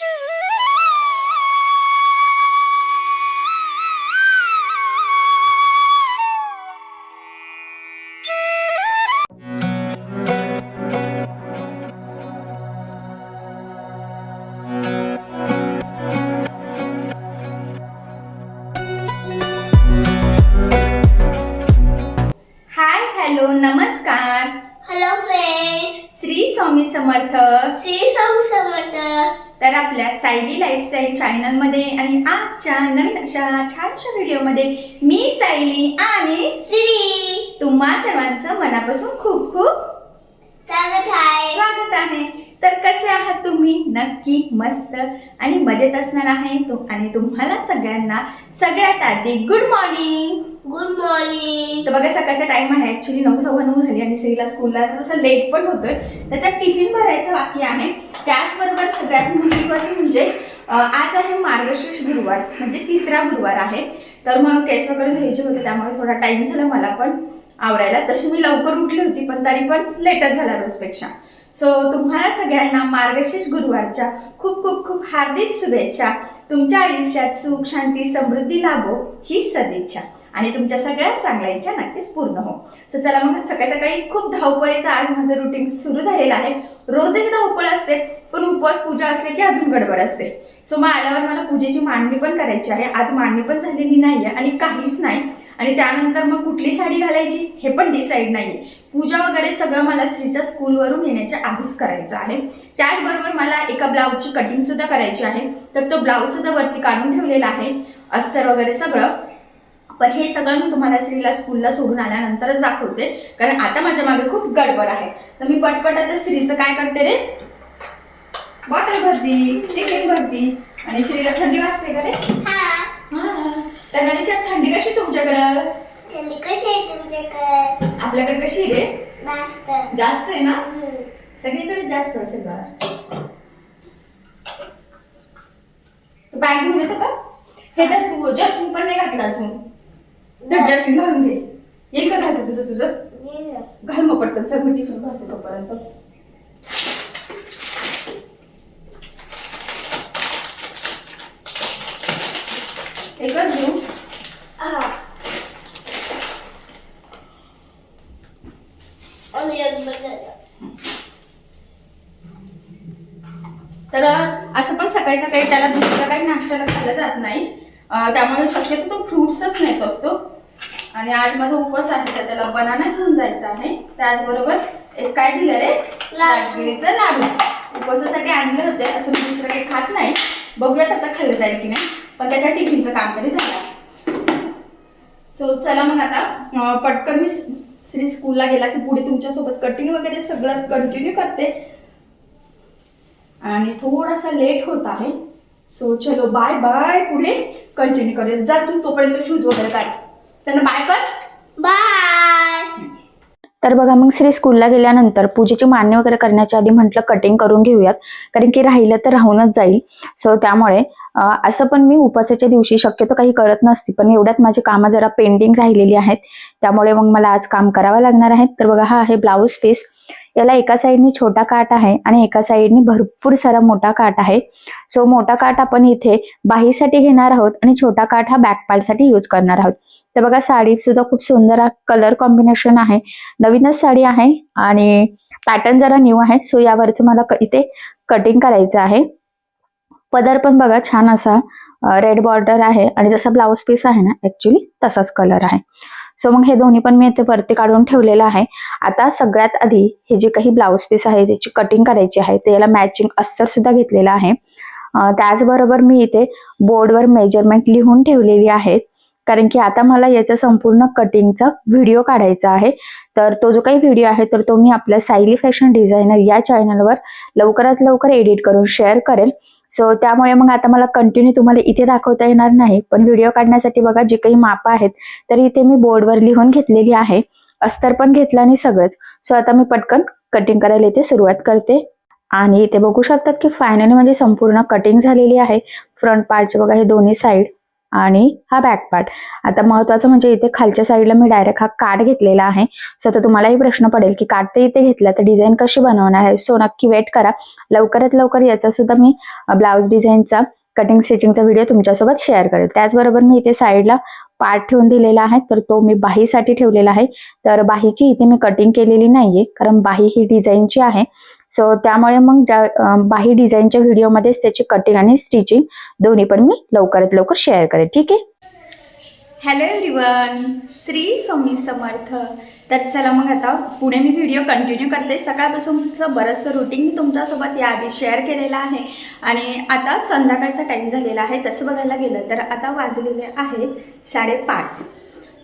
हाय hello नमस्कार hello friends Shri Swami Samarth Shri Swami Samarth तर आपल्या सायली लाईफस्टाईल चॅनलमध्ये आणि आजच्या नवीन अशा छानशा व्हिडिओमध्ये मी सायली आणि श्री तुम्हा सर्वांचं मनापासून खूप खूप स्वागत आहे. स्वागत आहे. तर कसे आहात तुम्ही? नक्की मस्त आणि मजेत असणार आहे तो. आणि तुम्हाला सगळ्यांना सगळ्यात आधी गुड मॉर्निंग गुड मॉर्निंग तर बघा सकाळचा टाइम आहे. ऍक्च्युली नऊ सव्वा नऊ झाली आणि स्त्रीला स्कूलला तसं लेट पण होतोय. त्याच्यात टिफिन भरायचं बाकी आहे. त्याचबरोबर सगळ्यात महत्त्वाचं म्हणजे आज आहे मार्गशीर्ष गुरुवार. म्हणजे तिसरा गुरुवार आहे. तर मग केस वगैरे घ्यायचे होते त्यामुळे थोडा टाइम झाला मला पण. आवरायला. तशी मी लवकर उठली होती पण तरी पण लेटच झाला रोजपेक्षा. सो तुम्हाला सगळ्यांना मार्गशीर्ष गुरुवारच्या खूप खूप खूप हार्दिक शुभेच्छा. तुमच्या आयुष्यात सुख शांती समृद्धी लाभो ही सदिच्छा. आणि तुमच्या सगळ्या चांगल्या इच्छा नक्कीच पूर्ण हो. सो चला मग सकाळी सकाळी खूप धावपळीचं आज माझं रुटीन सुरू झालेलं आहे. रोज एक धावपळ असते पण उपवास पूजा असते की अजून गडबड असते. सो मग आल्यावर मला पूजेची मांडणी पण करायची आहे. आज मांडणी पण झालेली नाही आहे आणि काहीच नाही. आणि त्यानंतर मग कुठली साडी घालायची हे पण डिसाईड नाही पूजा वगैरे सगळं मला स्त्रीच्या स्कूलवरून येण्याच्या आधीच करायचं आहे. त्याचबरोबर मला एका ब्लाऊजची कटिंग सुद्धा करायची आहे. तर तो ब्लाऊज सुद्धा वरती काढून ठेवलेला आहे. अस्तर वगैरे सगळं. पण हे सगळं मी तुम्हाला स्त्रीला स्कूलला सोडून आल्यानंतरच दाखवते. कारण आता माझ्या मागे खूप गडबड आहे. तर मी पटपट आता स्त्रीचं काय करते रे? बॉटल भरती टिफिन भरती. आणि स्त्रीला थंडी वाजते का रे? तर नदीच्या थंडी कशी तुमच्याकडं? थंडी कशी आहे तुमच्याकडे? आपल्याकडे कशी आहे रे? जास्त. आहे ना. सगळीकडे जास्त असेल तू बॅग घेऊन येतो का? हे तर तू जर्किंग पण नाही घातला अजून. तर जर्किंग घालून घे. येईल का घालते तुझं तुझं. घाल मग पटकन. चल मी टिफिन घालते तोपर्यंत. एकच घेऊ हा. आणि एक बटाटा. तर असं पण सकाळी सकाळी त्याला दुसरं काही नाश्त्याला खाल्लं जात नाही. त्यामुळे शक्यतो तो फ्रुट्सच नेत असतो. आणि आज माझा उपवास आहे तर त्याला बनाना घेऊन जायचा आहे. त्याचबरोबर एक काय दिलं रे? राजगिरीचं लाडू. उपवासासाठी आणले होते असं मी दुसरं काही खात नाही. बघूयात आता खाल्लं जाईल की नाही. पण त्याच्या टिफिनचं काम तरी झालं. सो चला मग आता पटकन मी श्री स्कूलला गेला की पुढे तुमच्यासोबत कटिंग वगैरे सगळं कंटिन्यू करते. आणि थोडासा लेट होत आहे. सो चलो बाय बाय पुढे कंटिन्यू करेल. जा तू तोपर्यंत शूज वगैरे काढ. त्यांना बाय कर. बाय तर बघा मग श्री स्कूलला गेल्यानंतर पूजेची मान्य वगैरे करण्याच्या आधी म्हटलं कटिंग करून घेऊयात. कारण की राहिलं तर राहूनच जाईल. सो त्यामुळे असं पण मी उपवासाच्या दिवशी शक्यतो काही करत नसते. पण एवढ्यात माझी कामं जरा पेंडिंग राहिलेली आहेत. त्यामुळे मग मला आज काम करावं लागणार आहे. तर बघा हा आहे ब्लाऊज पीस याला एका साईडनी छोटा काट आहे आणि एका साईडनी भरपूर सारा मोठा काट आहे. सो मोठा काट आपण इथे बाहीसाठी घेणार आहोत आणि छोटा काठ हा बॅकपालसाठी यूज करणार आहोत. तर बघा साडीत सुद्धा खूप सुंदर कलर कॉम्बिनेशन आहे. नवीनच साडी आहे आणि पॅटर्न जरा न्यू आहे. सो यावरचं मला इथे कटिंग करायचं आहे. पदर पण बघा छान असा रेड बॉर्डर आहे आणि जसा ब्लाऊज पीस आहे ना ऍक्च्युली तसाच कलर आहे. सो मग हे दोन्ही पण मी इथे वरती काढून ठेवलेलं आहे. आता सगळ्यात आधी हे जे काही ब्लाऊज पीस आहे त्याची कटिंग करायची आहे ते याला मॅचिंग अस्तर सुद्धा घेतलेलं आहे. त्याचबरोबर मी इथे बोर्डवर मेजरमेंट लिहून ठेवलेली आहेत कारण की आता मला याचा संपूर्ण कटिंगचा व्हिडिओ काढायचा आहे. तर तो जो काही व्हिडिओ आहे तर तो मी आपल्या सायली फॅशन डिझायनर या चॅनलवर लवकरात लवकर एडिट करून शेअर करेल. सो त्यामुळे मग आता मला कंटिन्यू तुम्हाला इथे दाखवता येणार नाही. पण व्हिडिओ काढण्यासाठी बघा जे काही मापं आहेत तर इथे मी बोर्डवर लिहून घेतलेली आहे. अस्तर पण घेतला आणि सगळंच. सो आता मी पटकन कटिंग करायला इथे सुरुवात करते. आणि इथे बघू शकतात की फायनली म्हणजे संपूर्ण कटिंग झालेली आहे. फ्रंट पार्टचे बघा हे दोन्ही साईड आणि हा बॅक पार्ट आता महत्वाचं म्हणजे इथे खालच्या साईडला मी डायरेक्ट हा कार्ड घेतलेला आहे. सो आता तुम्हालाही प्रश्न पडेल की कार्ड तर इथे घेतला तर डिझाईन कशी बनवणार आहे? सो नक्की वेट करा. लवकरात लवकर याचा सुद्धा मी ब्लाऊज डिझाईनचा कटिंग स्टिचिंगचा व्हिडिओ तुमच्यासोबत शेअर करेल. त्याचबरोबर मी इथे साईडला पार्ट ठेवून दिलेला आहे तर तो मी बाहीसाठी ठेवलेला आहे. तर बाहीची इथे मी कटिंग केलेली नाहीये कारण बाही ही डिझाईनची आहे. सो त्यामुळे मग ज्या बाही डिझाईनच्या व्हिडिओमध्येच त्याची कटिंग आणि स्टिचिंग दोन्ही पण मी लवकरात लवकर शेअर करेल ठीक आहे? Hello everyone Shri Swami Samarth. तर चला मग आता पुढे मी व्हिडिओ कंटिन्यू करते. सकाळपासूनचं बरंचसं रुटीन मी तुमच्यासोबत याआधी शेअर केलेलं आहे. आणि आता संध्याकाळचा टाईम झालेला आहे. तसं बघायला गेलं तर आता वाजलेले आहेत साडेपाच.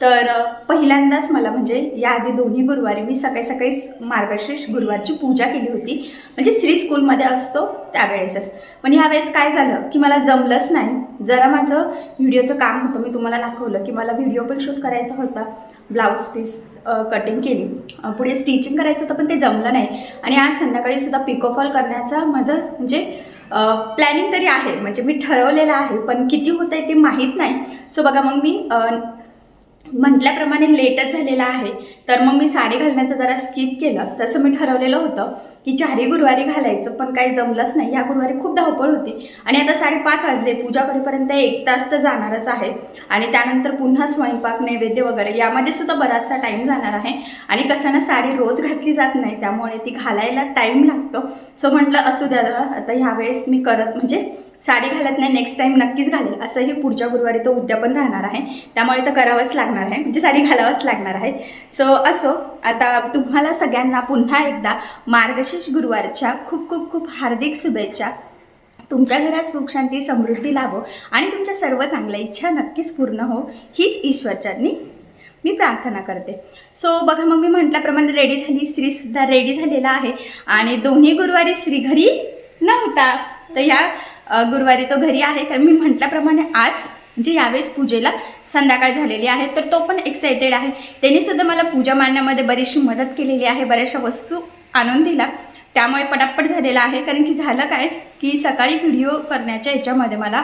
तर पहिल्यांदाच मला म्हणजे याआधी दोन्ही गुरुवारी मी सकाळी सकाळी मार्गशीर्ष गुरुवारची पूजा केली होती. म्हणजे श्री स्कूलमध्ये असतो त्यावेळेसच. पण ह्यावेळेस काय झालं की मला जमलंच नाही. जरा माझं व्हिडिओचं काम होतं. मी तुम्हाला दाखवलं की मला व्हिडिओ पण शूट करायचा होता. ब्लाऊज पीस कटिंग केली. पुढे स्टिचिंग करायचं होतं पण ते जमलं नाही. आणि आज संध्याकाळी सुद्धा पिकोफॉल करण्याचा माझं म्हणजे प्लॅनिंग तरी आहे. म्हणजे मी ठरवलेलं आहे पण किती होतं आहे ते माहीत नाही. सो बघा मग मी म्हटल्याप्रमाणे लेटच झालेला आहे. तर मग मी साडी घालण्याचं जरा स्किप केलं. तसं मी ठरवलेलं होतं की चारही गुरुवारी घालायचं पण काही जमलंच नाही. या गुरुवारी खूप धावपळ होती. आणि आता साडेपाच वाजले. पूजा करेपर्यंत एक तास तर जाणारच आहे. आणि त्यानंतर पुन्हा स्वयंपाक नैवेद्य वगैरे यामध्ये सुद्धा बराचसा टाईम जाणार आहे. आणि कसं ना साडी रोज घातली जात नाही. त्यामुळे ती घालायला टाईम लागतो. सो म्हटलं असू द्या. आता ह्यावेळेस मी करत म्हणजे साडी घालत नाही नेक्स्ट टाईम नक्कीच घालेल. असंही पुढच्या गुरुवारी तो उद्या पण राहणार आहे. त्यामुळे तर करावंच लागणार आहे. म्हणजे साडी घालावंच लागणार आहे. सो असो आता तुम्हाला सगळ्यांना पुन्हा एकदा मार्गशीर्ष गुरुवारच्या खूप खूप खूप हार्दिक शुभेच्छा. तुमच्या घरात सुख शांती समृद्धी लाभो आणि तुमच्या सर्व चांगल्या इच्छा नक्कीच पूर्ण हो. हीच ईश्वरचरणी मी प्रार्थना करते. सो बघा मग मी म्हटल्याप्रमाणे रेडी झाली. श्रीसुद्धा रेडी झालेला आहे. आणि दोन्ही गुरुवारी श्री घरी नव्हता. तर या गुरुवारी तो घरी आहे. कारण मी म्हटल्याप्रमाणे आज जी यावेळेस पूजेला संध्याकाळ झालेली आहे तर तो पण एक्सायटेड आहे. त्यांनी सुद्धा मला पूजा मांडण्यामध्ये बरीचशी मदत केलेली आहे बऱ्याचशा वस्तू आणून दिला त्यामुळे पटापट झालेला आहे. कारण की झालं काय की सकाळी व्हिडिओ करण्याच्या याच्यामध्ये मला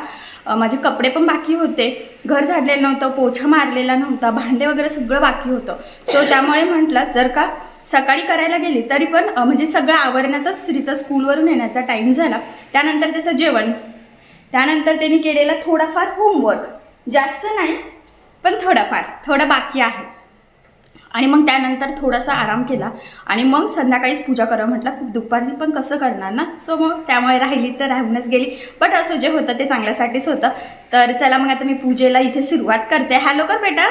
माझे कपडे पण बाकी होते. घर झाडलेलं नव्हतं पोछा मारलेला नव्हता भांडे वगैरे सगळं बाकी होतं. सो त्यामुळे म्हटलं जर का सकाळी करायला गेली तरी पण म्हणजे सगळं आवरण्यातच स्त्रीचा स्कूलवरून येण्याचा टाईम झाला. त्यानंतर त्याचं जेवण. त्यानंतर त्यांनी केलेला थोडाफार होमवर्क जास्त नाही पण थोडाफार. थोडा बाकी आहे. आणि मग त्यानंतर थोडासा आराम केला. आणि मग संध्याकाळीच पूजा करा म्हटलं. दुपारी पण कसं करणार ना? सो मग त्यामुळे राहिली तर राहूनच गेली. बट असं जे होतं ते चांगल्यासाठीच होतं. तर चला मग आता मी पूजेला इथे सुरुवात करते. हॅलो कर बेटा.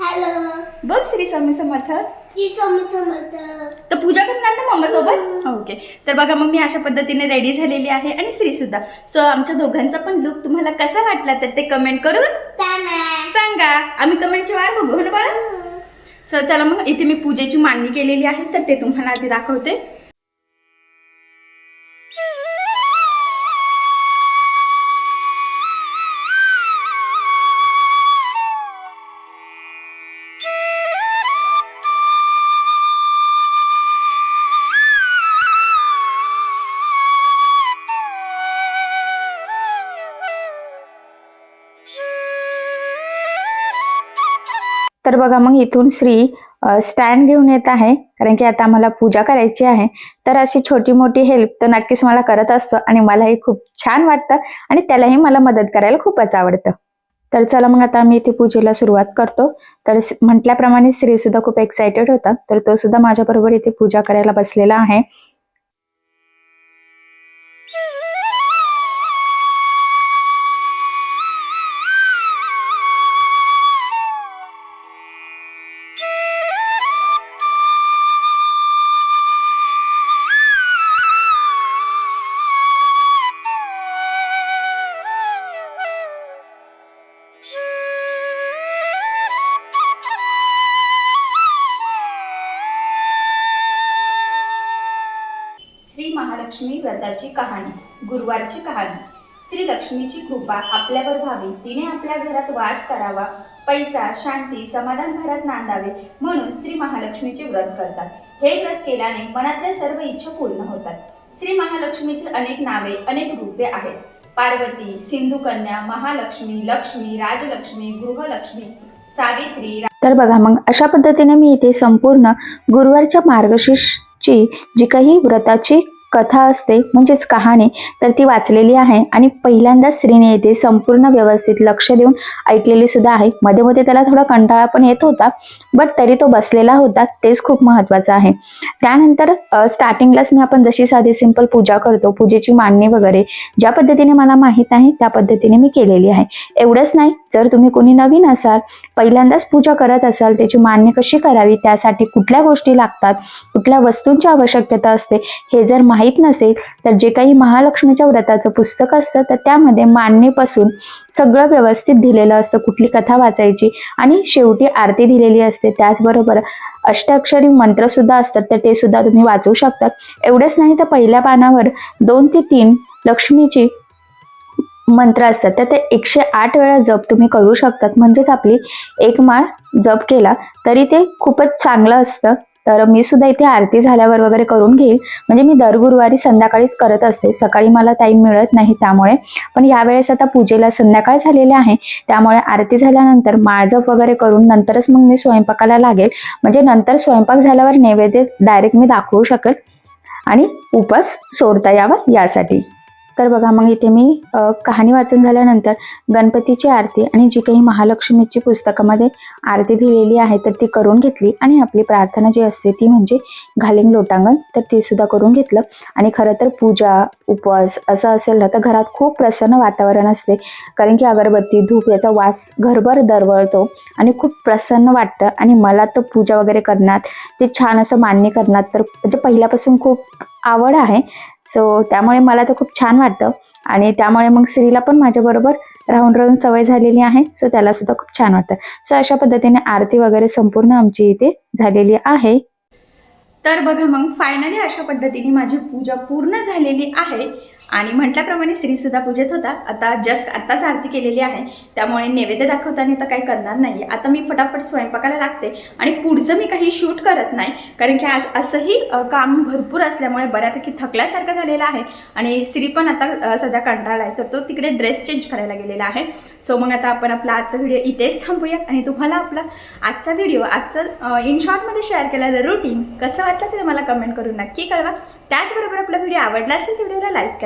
हॅलो बोल श्री स्वामी समर्थ. तर पूजा करणार ना मम्मासोबत ओके तर बघा मग मी अशा पद्धतीने रेडी झालेली आहे आणि श्रीसुद्धा सो आमच्या दोघांचा पण लुक तुम्हाला कसा वाटला तर ते कमेंट करून सांगा. आम्ही कमेंटची वाट बघू हो ना बाळा? सो चला मग इथे मी पूजेची मांडणी केलेली आहे तर ते तुम्हाला आधी दाखवते. तर बघा मग इथून श्री स्टँड घेऊन येत आहे. कारण की आता मला पूजा करायची आहे. तर अशी छोटी मोठी हेल्प तर नक्कीच मला करत असतो आणि मलाही खूप छान वाटतं आणि त्यालाही मला मदत करायला खूपच आवडतं. तर चला मग आता आम्ही इथे पूजेला सुरुवात करतो. तर म्हटल्याप्रमाणे श्री सुद्धा खूप एक्सायटेड होता. तर तो सुद्धा माझ्याबरोबर इथे पूजा करायला बसलेला आहे. लक्ष्मी व्रताची कहाणी गुरुवारची कहाणी. श्री लक्ष्मीची कृपा आपल्यावर व्हावी. तिने आपल्या घरात वास करावा. पैसा शांती समाधान घरात नांदावे म्हणून श्री महालक्ष्मीचे व्रत करतात. हे व्रत केल्याने मनातल्या सर्व इच्छा पूर्ण होतात. श्री महालक्ष्मीची अनेक नावे अनेक रूपे आहेत. पार्वती सिंधुकन्या महालक्ष्मी लक्ष्मी राजलक्ष्मी गृहलक्ष्मी सावित्री तर बघा मग अशा पद्धतीने मी इथे संपूर्ण गुरुवारच्या मार्गशीर्षची जी काही व्रताची कथा असते म्हणजेच कहाणी तर ती वाचलेली आहे आणि पहिल्यांदाच श्रीने येथे संपूर्ण व्यवस्थित लक्ष देऊन ऐकलेली सुद्धा आहे. मध्ये मध्ये त्याला थोडा कंटाळा पण येत होता बट तरी तो बसलेला होता तेच खूप महत्वाचं आहे. त्यानंतर स्टार्टिंगलाच मी आपण जशी साधी सिंपल पूजा करतो पूजेची मांडणी वगैरे ज्या पद्धतीने मला माहीत आहे त्या पद्धतीने मी केलेली आहे. एवढंच नाही जर तुम्ही कोणी नवीन असाल पहिल्यांदाच पूजा करत असाल त्याची मान्य कशी करावी त्यासाठी कुठल्या गोष्टी लागतात कुठल्या वस्तूंची आवश्यकता असते हे जर माहीत नसेल तर जे काही महालक्ष्मीच्या व्रताचं पुस्तक असतं तर त्यामध्ये मान्यपासून सगळं व्यवस्थित दिलेलं असतं कुठली कथा वाचायची आणि शेवटी आरती दिलेली असते. त्याचबरोबर अष्टाक्षरी मंत्रसुद्धा असतात तर ते सुद्धा तुम्ही वाचू शकतात एवढंच नाही तर पहिल्या पानावर दोन ते तीन लक्ष्मीची मंत्र असतात. तर ते एकशे आठ वेळा जप तुम्ही करू शकतात. म्हणजेच आपली एक माळ जप केला तरी ते खूपच चांगलं असतं. तर मी सुद्धा इथे आरती झाल्यावर वगैरे करून घेईल. म्हणजे मी दर गुरुवारी संध्याकाळीच करत असते. सकाळी मला टाईम मिळत नाही त्यामुळे. पण यावेळेस आता पूजेला संध्याकाळ झालेले आहे. त्यामुळे आरती झाल्यानंतर माळजप वगैरे करून नंतरच मग मी स्वयंपाकाला लागेल. म्हणजे नंतर स्वयंपाक झाल्यावर नैवेद्य डायरेक्ट मी दाखवू शकेल. आणि उपास सोडता यावा यासाठी. तर बघा मग इथे मी कहाणी वाचून झाल्यानंतर गणपतीची आरती आणि जी काही महालक्ष्मीची पुस्तकामध्ये आरती दिलेली आहे तर ती करून घेतली. आणि आपली प्रार्थना जी असते ती म्हणजे घालिंग लोटांगण तर ते सुद्धा करून घेतलं. आणि खरं तर पूजा उपवास असं असेल ना तर घरात खूप प्रसन्न वातावरण असते. कारण की अगरबत्ती धूप याचा वास घरभर दरवळतो आणि खूप प्रसन्न वाटतं. आणि मला तर पूजा वगैरे करण्यात ते छान असं मान्य करण्यात तर म्हणजे पहिल्यापासून खूप आवड आहे. सो त्यामुळे मला तर खूप छान वाटतं. आणि त्यामुळे मग स्त्रीला पण माझ्याबरोबर राहून राहून सवय झालेली आहे. सो त्याला सुद्धा खूप छान वाटतं. सो अशा पद्धतीने आरती वगैरे संपूर्ण आमची इथे झालेली आहे. तर बघा मग फायनली अशा पद्धतीने माझी पूजा पूर्ण झालेली आहे. आणि म्हटल्याप्रमाणे श्रीसुद्धा पूजेत होता. आता जस्ट आत्ताच आरती केलेली आहे. त्यामुळे नैवेद्य दाखवताना तर काही करणार नाही आता मी फटाफट स्वयंपाकाला लागते आणि पुढचं मी काही शूट करत नाही. कारण की आज असंही काम भरपूर असल्यामुळे बऱ्यापैकी थकल्यासारखं झालेलं आहे. आणि श्री पण आता सध्या कंटाळा आहे. तर तो तिकडे ड्रेस चेंज करायला गेलेला आहे. सो मग आता आपण आपला आजचा व्हिडिओ इथेच थांबूया. आणि तुम्हाला आपला आजचा व्हिडिओ आजचं इन शॉर्टमध्ये शेअर केलेलं रुटीन कसं वाटलं ते मला कमेंट करून नक्की कळवा. त्याचबरोबर आपला व्हिडिओ आवडला असेल तर व्हिडिओला लाईक